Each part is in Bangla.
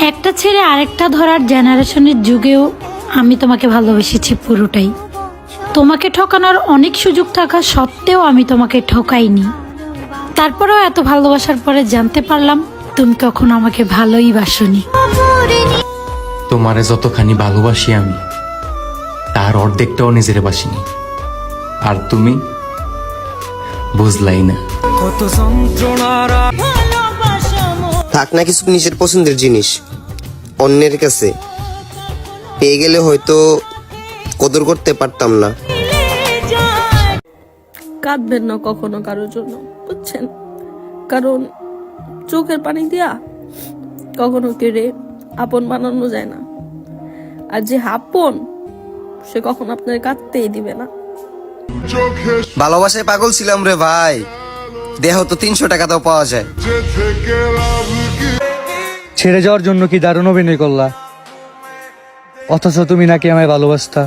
একটা ছেড়ে আরেকটা ধরার জেনারেশনের যুগেও আমি তোমাকে ভালোবেসেছি পুরোটাই। তোমাকে ঠকানোর অনেক সুযোগ থাকা সত্ত্বেও আমি তোমাকে ঠকাইনি। তারপরেও এত ভালোবাসার পরে জানতে পারলাম তুমি কখনো আমাকে ভালোই বাসনি। তোমারে যতখানি ভালোবাসি আমি তার অর্ধেকটাও নিজেরে বাসিনি। আর তুমি বুঝলাই না। থাক না কিছু নিজের পছন্দের জিনিস। অন্যের কাছে পেয়ে গেলে হয়তো কদর করতে পারতাম না। কাঁদবেন না কখনো কারোর জন্য বুঝছেন? কারণ চোখের পানি দিয়া কখনো কেড়ে আপন বানানো যায় না। আর যে আপন সে কখনো আপনার কাঁদতেই দিবে না। ভালোবাসায় পাগল ছিলাম রে ভাই। দেহ তো তিনশো টাকা তো পাওয়া যায়। ছেড়ে যাওয়ার জন্য কি দারুণ অভিনয় করলা? অথচ তুমি নাকি আমায় ভালোবাসতা।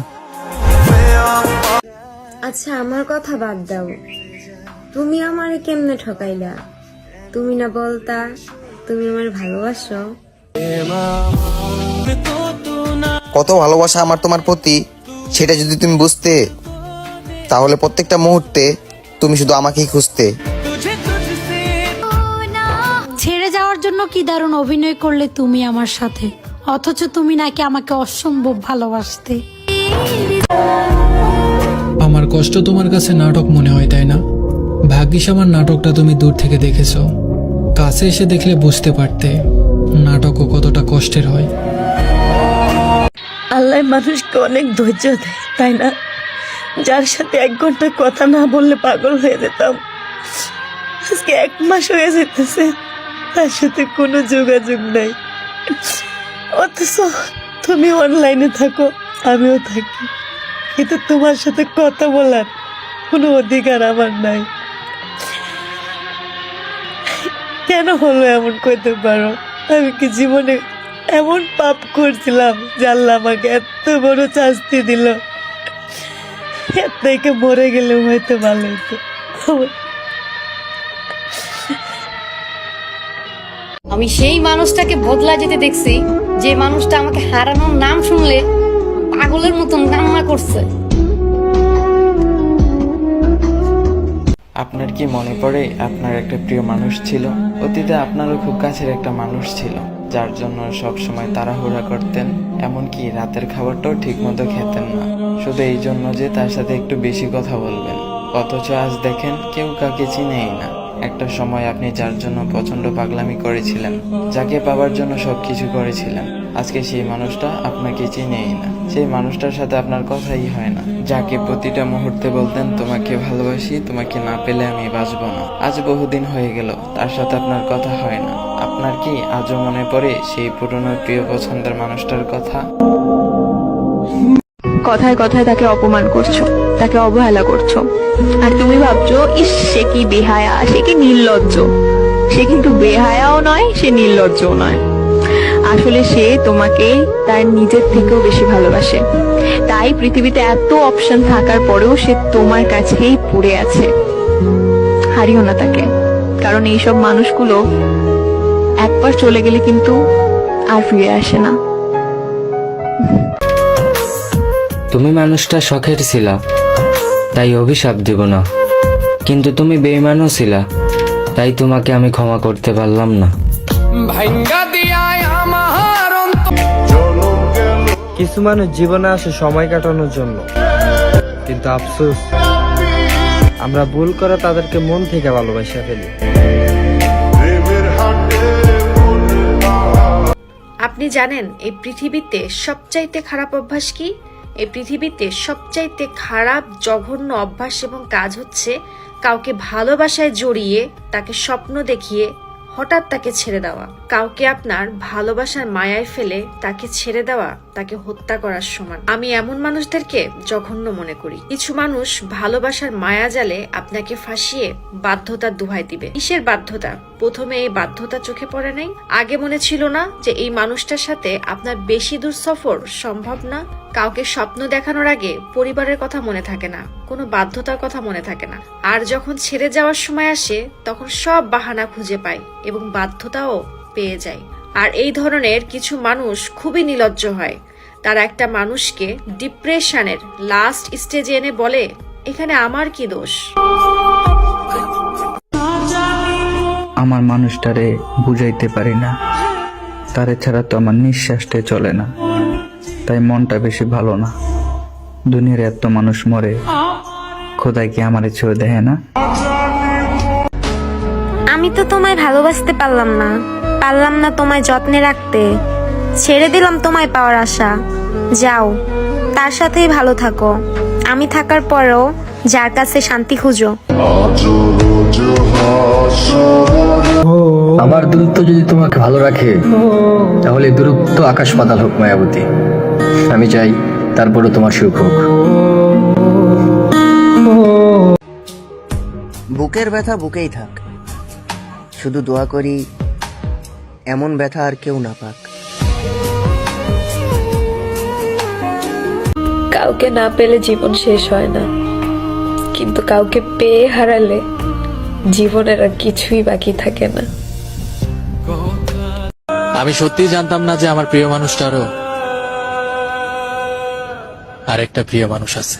আচ্ছা আমার কথা বাদ দাও। তুমি আমারে কেমনে ঠকাইলা? তুমি না বলতা তুমি আমার ভালোবাসো। কত ভালোবাসা আমার তোমার প্রতি সেটা যদি তুমি বুঝতে তাহলে প্রত্যেকটা মুহূর্তে তুমি শুধু আমাকেই খুঁজতে। জন্য কি দারুণ অভিনয় করলে তুমি আমার সাথে? অথচ তুমি নাকি আমাকে অসম্ভব ভালোবাসতে। আমার কষ্ট তোমার কাছে নাটক মনে হয় তাই না? ভাগ্যিস আমার নাটকটা তুমি দূর থেকে দেখেছ। কাছে এসে দেখলে বুঝতে পারতে নাটকও কতটা কষ্টের হয়। আল্লাহ মানুষকে অনেক ধৈর্য দেয় তাই না? যার সাথে এক ঘণ্টা কথা না বললে পাগল হয়ে যেতাম। আজকে এক মাস হয়ে যেতেছে। তার সাথে কোনো যোগাযোগ নাই। অথচ তুমি অনলাইনে থাকো, আমিও থাকি। কিন্তু তোমার সাথে কথা বলার কোনো অধিকার আমার নাই। কেন হলো এমন করতে পারো? আমি কি জীবনে এমন পাপ করছিলাম আল্লাহ আমাকে এত বড় শাস্তি দিল? এর থেকে মরে গেলে হয়তো ভালো হতো। আমি সেই মানুষটাকে বদলা যেতে দেখছি, যে মানুষটা আমাকে হারানোর নাম শুনলে পাগলের মতন কান্না করছে। আপনার কি মনে পড়ে, আপনার একটা প্রিয় মানুষ ছিল? অতীতে আপনারও খুব কাছের একটা মানুষ ছিল, যার জন্য সব সময় তাড়াহুড়া করতেন, এমনকি রাতের খাবারটাও ঠিকমতো খেতেন না। শুধু এই জন্য যে তার সাথে একটু বেশি কথা বলবেন। অথচ আজ দেখেন, কেউ কাকে চিনেই না। একটা সময় আপনি যার জন্য প্রচণ্ড পাগলামি করেছিলেন, যাকে পাওয়ার জন্য সবকিছু করেছিলেন, আজকে সেই মানুষটা আপনাকে চিনেই না। সেই মানুষটার সাথে আপনার কথাই হয় না। যাকে প্রতিটা মুহূর্তে বলতেন, তোমাকে ভালোবাসি, তোমাকে না পেলে আমি বাঁচবো না। আজ বহুদিন হয়ে গেল, তার সাথে আপনার কথা হয় না। আপনার কি আজও মনে পড়ে সেই পুরনো প্রিয় পছন্দের মানুষটার কথা? কথায় কথায় তাকে অপমান করছ, তাকে অবহেলা করছ। আর তুমি ভাবছ, ইস, সে কি বেহায়া, সে কি নির্লজ্জ। সে কিন্তু বেহায়াও নয়, সে নির্লজ্জও নয়। আসলে সে তোমাকে তার নিজের থেকেও বেশি ভালোবাসে। তাই পৃথিবীতে এত অপশন থাকার পরেও সে তোমার কাছেই পড়ে আছে। হারিও না তাকে। কারণ এইসব মানুষগুলো একবার চলে গেলে কিন্তু আর ফিরে আসে না। তুমি মানুষটা শখের ছিলা তাই অভিশাপ দেব না। কিন্তু তুমি বেইমানও ছিলা তাই তোমাকে আমি ক্ষমা করতে পারলাম না। কিছু মানুষ জীবনে আসে সময় কাটানোর জন্য। কিন্তু আফসোস আমরা ভুল করে তাদেরকে মন থেকে ভালোবাসা ফেলি। আপনি জানেন এই পৃথিবীতে সবচাইতে খারাপ অভ্যাস কি? এই পৃথিবীতে সবচাইতে খারাপ, জঘন্য অভ্যাস এবং কাজ হচ্ছে কাউকে ভালোবাসায় জড়িয়ে তাকে স্বপ্ন দেখিয়ে হঠাৎ তাকে ছেড়ে দেওয়া। কাউকে আপনার ভালোবাসার মায়ায় ফেলে তাকে ছেড়ে দেওয়া, তাকে হত্যা করার সমান। আমি এমন মানুষদেরকে জঘন্য মনে করি। কিছু মানুষ ভালোবাসার মায়া জালে আপনাকে ফাঁসিয়ে বাধ্যতার দুহাই দিবে। কিসের বাধ্যতা? প্রথমে এই বাধ্যতা চোখে পড়ে নাই। আগে মনে ছিল না যে এই মানুষটার সাথে আপনার বেশি দূর সফর সম্ভব না। কাউকে স্বপ্ন দেখানোর আগে পরিবারের কথা মনে থাকে না, কোনো বাধ্যতার কথা মনে থাকে না। আর যখন ছেড়ে যাওয়ার সময় আসে, তখন সব বাহানা খুঁজে পায় এবং বাধ্যতাও পেয়ে যায়। আর এই ধরনের কিছু মানুষ খুবই নিলজ্জ হয়। তারা একটা মানুষকে ডিপ্রেশনের লাস্ট স্টেজে এনে বলে, এখানে আমার কি দোষ? আমার মানুষটারে বুঝাইতে পারি না। তারে ছাড়া তো আমার নিঃশ্বাসটাই চলে না। তাই মনটা বেশি ভালো না। দুনিয়ার এত মানুষ মরে খোদাই কি আমারে ছেড়ে দেয় না? আমি তো তোমায় ভালোবাসতে পারলাম না। পারলাম না তোমায় যত্নে রাখতে। ছেড়ে দিলাম তোমায় পাওয়ার আশা। যাও তার সাথেই ভালো থাকো। আমি থাকার পরেও যার কাছে শান্তি খুঁজো। আমার দূরত্ব যদি তোমাকে ভালো রাখে তাহলে দূরত্ব আকাশ পাতাল হোক মায়াবতী। আমি চাই তারপরও তোমার সুখ হোক। বুকের ব্যথা বুকেই থাক। শুধু দোয়া করি এমন ব্যথা আর কেউ না পাক। কাউকে না পেলে জীবন শেষ হয় না। কিন্তু কাউকে পেয়ে হারালে জীবনের আর কিছুই বাকি থাকে না। আমি সত্যিই জানতাম না যে আমার প্রিয় মানুষটারও আরেকটা প্রিয় মানুষ আছে।